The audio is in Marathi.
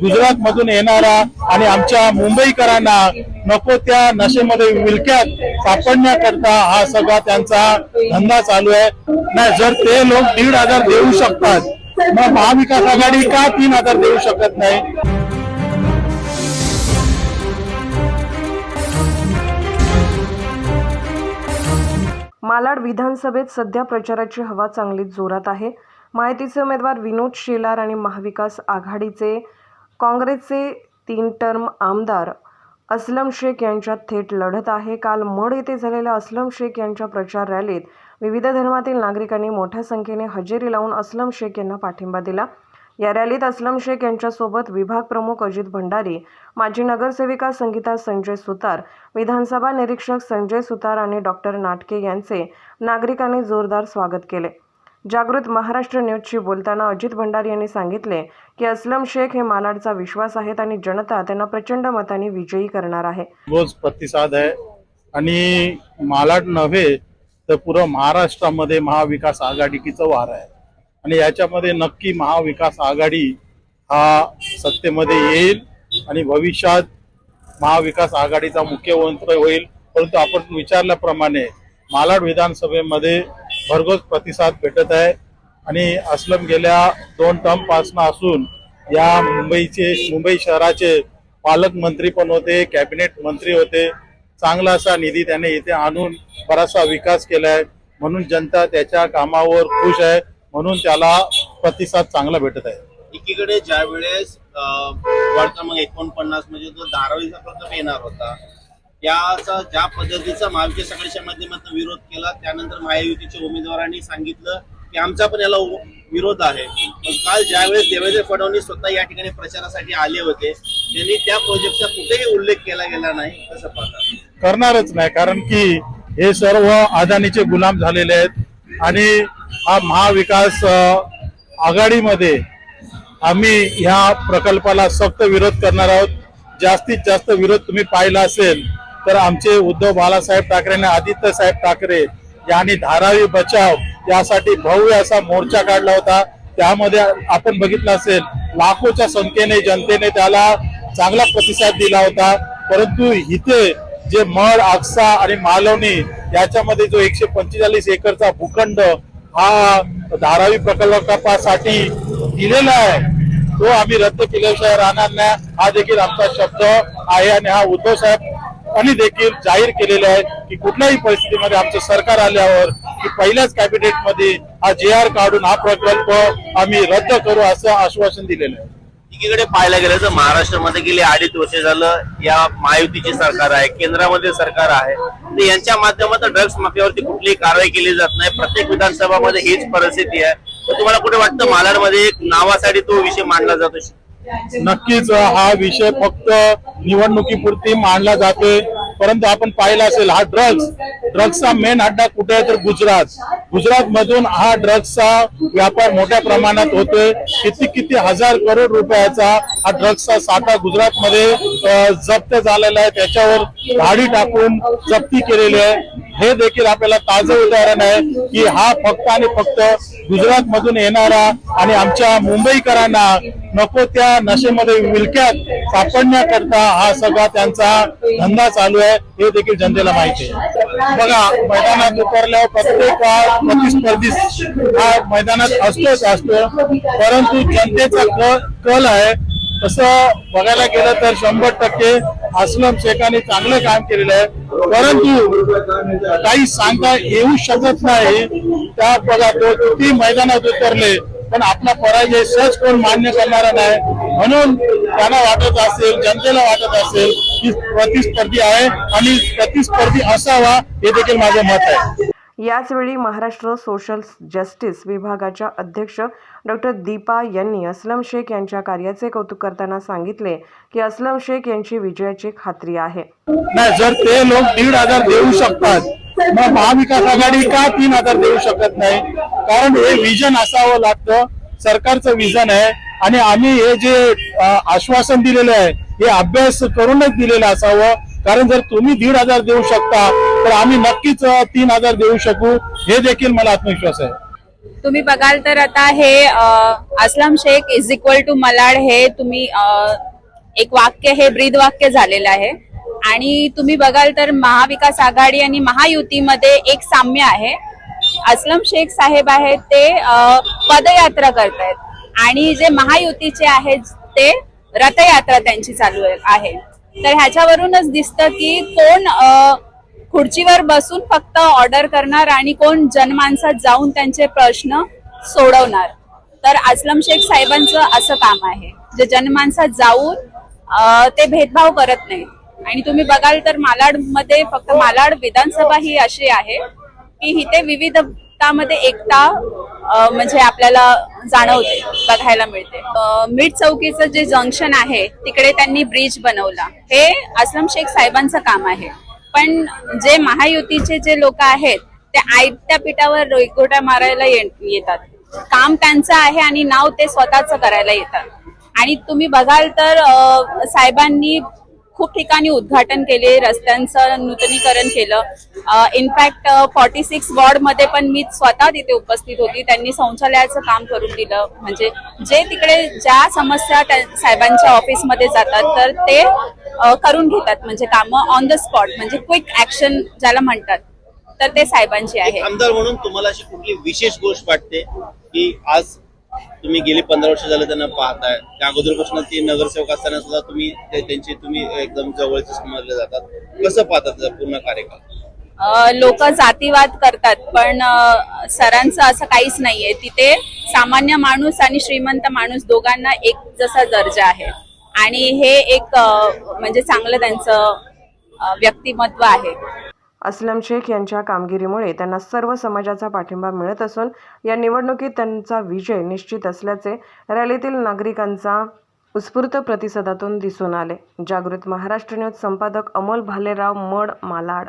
गुजरात मधून येणारा आणि आमच्या मुंबईकरांना नको त्या नशेमध्ये विलक्यात सापडण्याकरता हा सगळा त्यांचा धंदा चालू आहे. नाही जर ते लोक दीड हजार देऊ शकतात मग महाविकास आघाडी का तीन हजार देऊ शकत नाही? मालाड विधानसभेत सध्या प्रचाराची हवा चांगलीच जोरात आहे. माहितीचे उमेदवार विनोद शेलार आणि महाविकास आघाडीचे काँग्रेसचे तीन टर्म आमदार असलम शेख यांच्यात थेट लढत आहे. काल मड येथे झालेल्या असलम शेख यांच्या प्रचार रॅलीत विविध धर्मातील नागरिकांनी मोठ्या संख्येने हजेरी लावून असलम शेख यांना पाठिंबा दिला. या रॅलीत असलम शेख यांच्यासोबत विभाग प्रमुख अजित भंडारी माजी नगरसेविका संगीता संजय सुतार विधानसभा निरीक्षक संजय सुतार आणि डॉक्टर नाटके यांचे नागरिकांनी जोरदार स्वागत केले. जागृत महाराष्ट्र न्यूजशी बोलताना अजित भंडारी यांनी सांगितले की असलम शेख हे मालाडचा विश्वास आहेत आणि जनता त्यांना प्रचंड मताने विजयी करणार आहे. रोज प्रतिसाद आहे. आणि मालाड नव्हे तर पुरं महाराष्ट्रामध्ये महाविकास आघाडीचं वार आहे. आणि याच्यामध्ये नक्की महाविकास आघाडी हा सत्तेमध्ये येईल आणि भविष्यात महाविकास आघाडीचा मुख्यमंत्री होईल. परंतु आपण विचारल्याप्रमाणे मालाड विधानसभेमध्ये भरघोस प्रतिसाद भेटत आहे. आणि असलम गेल्या दोन टर्मपासून असून या मुंबईचे मुंबई शहराचे पालकमंत्री पण होते कॅबिनेट मंत्री होते. चांगला असा निधी त्याने इथे आणून बराचसा विकास केला आहे म्हणून जनता त्याच्या कामावर खुश आहे. म्हणून त्याला प्रतिसाद चांगला भेटत आहे. एकीकडे ज्या वेळेस वार्ड क्रमांक एकोणपन्नास म्हणजे तो धारावीचा प्रकल्प येणार होता. याचा ज्या पद्धतीचा महाविकास आघाडीच्या माध्यमातून विरोध केला त्यानंतर महायुतीच्या उमेदवारांनी सांगितलं की आमचा पण याला विरोध आहे. पण काल ज्यावेळेस देवेंद्र फडणवीस स्वतः या ठिकाणी प्रचारासाठी आले होते त्यांनी त्या प्रोजेक्टचा कुठेही उल्लेख केला गेला नाही कसं पाहता. करणारच नाही कारण की हे सर्व अदानीचे गुलाम झालेले आहेत आणि हा महाविकास आघाडीमध्ये आम्ही ह्या प्रकल्पाला सक्त विरोध करणार आहोत. जास्तीत जास्त विरोध तुम्ही पाहिला असेल तर आमचे उद्धव बाळासाहेब ठाकरे आणि आदित्य साहेब ठाकरे यांनी धारावी बचाव यासाठी भव्य असा मोर्चा काढला होता. त्यामध्ये आपण बघितलं असेल लाखोच्या संख्येने जनतेने त्याला चांगला प्रतिसाद दिला होता. परंतु इथे जे मळ आक्सा आणि मालवणी याच्यामध्ये जो एकशे पंचेचाळीस एकरचा भूखंड हा धारावी प्रकल्पासाठी दिलेला आहे तो आम्ही रद्द केल्याशिवाय राहणार नाही. हा देखील आमचा शब्द आहे आणि हा उद्धव साहेब आणि देखील जाहीर केलेले आहे की कुठल्याही परिस्थितीमध्ये आमचं सरकार आल्यावर की पहिल्याच कॅबिनेटमध्ये हा जे आर काढून हा प्रकल्प आम्ही रद्द करू असं आश्वासन दिलेलं आहे. एकीकडे पाहायला गेलं तर महाराष्ट्रामध्ये गेली अडीच वर्ष झालं या महायुतीचे सरकार आहे केंद्रामध्ये सरकार आहे. तर यांच्या माध्यमातून ड्रग्स माफियावरती कुठलीही कारवाई केली जात नाही. प्रत्येक विधानसभामध्ये हीच परिस्थिती आहे. तर तुम्हाला कुठे वाटतं मालाडमध्ये एक नावासाठी तो विषय मांडला जातो? नक्कीच हा विषय फक्त निवडणुकीपुरती मांडला जातोय परंतु आपण पाहिलं असेल हा ड्रग्स ड्रग्जचा मेन अड्डा कुठे आहे तर गुजरात. गुजरात मधून हा ड्रग्जचा व्यापार मोठ्या प्रमाणात होतोय. किती किती हजार करोड रुपयाचा हा ड्रग्सचा साठा गुजरात मध्ये जप्त झालेला आहे. त्याच्यावर धाडी टाकून जप्ती केलेली आहे. हे देखील आपल्याला ताजं उदाहरण आहे की हा फक्त आणि फक्त गुजरात मधून येणारा आणि आमच्या मुंबईकरांना नको त्या नशेमध्ये विलक्यात सापडण्याकरता हा सगळा त्यांचा धंदा चालू आहे हे देखील जनतेला माहिती आहे. बघा मैदानात उतरल्यावर प्रत्येक प्रतिस्पर्धी हा मैदानात असतोच असतो परंतु जनतेचा कल आहे. तसं बघायला गेलं तर शंभर टक्के असलम शेखाने चांगलं काम केलेलं आहे. परंतु काही सांगता येऊ शकत नाही. त्या बघा तो किती मैदानात उतरले पण आपला पराजय सहज कोण मान्य करणारा नाही. म्हणून त्यांना वाटत असेल जनतेला वाटत असेल की प्रतिस्पर्धी आहे आणि प्रतिस्पर्धी असावा हे देखील माझं मत आहे. याचवेळी महाराष्ट्र सोशल जस्टिस विभागाच्या अध्यक्ष डॉक्टर दीपा यांनी असलम शेख यांच्या कार्याचे कौतुक करताना सांगितले की असलम शेख यांची विजयाची खात्री आहे. जर ते लोक दीड हजार देऊ शकतात मग महाविकास आघाडी का तीन हजार देऊ शकत नाही? कारण हे विजन असावं लागतं सरकारचं विजन आहे आणि आम्ही हे जे आश्वासन दिलेलं आहे हे अभ्यास करूनच दिलेलं असावं. कारण जर तुम्ही दीड हजार देऊ शकता तर आम्ही नक्कीच तीन हजार देऊ शकू. हे देखील मला आत्मविश्वास आहे. तुम्ही बघाल तर आता हे Aslam Shaikh is equal to Malad हे तुम्ही एक वाक्य हे ब्रीद वाक्य झालेलं आहे. आणि तुम्ही बघाल तर महाविकास आघाडी आणि महायुतीमध्ये एक साम्य आहे. असलम शेख साहेब आहेत ते पदयात्रा करतायत. आणि जे महायुतीचे आहेत ते रथयात्रा त्यांची चालू आहे. तर ह्याच्यावरूनच दिसतं की कोण खुर्चीवर बसून फक्त ऑर्डर करणार आणि कोण जनमानसात जाऊन त्यांचे प्रश्न सोडवणार. तर असलम शेख साहेबांचं असं काम आहे. जे जनमानसात जाऊन ते भेदभाव करत नाही. आणि तुम्ही बघाल तर मालाडमध्ये फक्त मालाड विधानसभा ही अशी आहे की इथे विविधतामध्ये एकता म्हणजे आपल्याला जाणवते बघायला मिळते. मिठ चौकीचं जे जंक्शन आहे तिकडे त्यांनी ब्रिज बनवला. हे असलम शेख साहेबांचं काम आहे. पण जे महायुतीचे जे लोक आहेत ते आयत्या पिठावर रेकोट्या मारायला येतात. काम त्यांचं आहे आणि नाव ते स्वतःच करायला येतात. आणि तुम्ही बघाल तर साहेबांनी खूप ठिकाणी उद्घाटन केले रस्त्यांचं नूतनीकरण केलं. इनफॅक्ट फॉर्टी सिक्स वॉर्डमध्ये पण मी स्वतः तिथे उपस्थित होती. त्यांनी शौचालयाचं काम करून दिलं. म्हणजे जे तिकडे ज्या समस्या साहेबांच्या ऑफिसमध्ये जातात तर ते करून घेतात म्हणजे कामं ऑन द स्पॉट म्हणजे क्विक ऍक्शन ज्याला म्हणतात तर ते साहेबांची आहे. आमदार म्हणून तुम्हाला अशी कुठली विशेष गोष्ट वाटते की आज तुम्ही गेली पंधरा वर्ष झालं त्यांना पाहताय त्या अगोदरपासून ते नगरसेवक असताना सुद्धा तुम्ही त्यांचे तुम्ही एकदम जवळचे समजले जातात. कसं पाहतात पूर्ण कार्यकाळ? लोक जातीवाद करतात पण सरांचं असं काहीच नाहीये. तिथे सामान्य माणूस आणि श्रीमंत माणूस दोघांना एक जसा दर्जा आहे. आणि हे एक म्हणजे चांगलं त्यांचं व्यक्तिमत्व आहे. असलम शेख यांच्या कामगिरीमुळे त्यांना सर्व समाजाचा पाठिंबा मिळत असून या निवडणुकीत त्यांचा विजय निश्चित असल्याचे रॅलीतील नागरिकांचा उत्स्फूर्त प्रतिसादातून दिसून आले. जागृत महाराष्ट्र न्यूज संपादक अमोल भालेराव मड मालाड.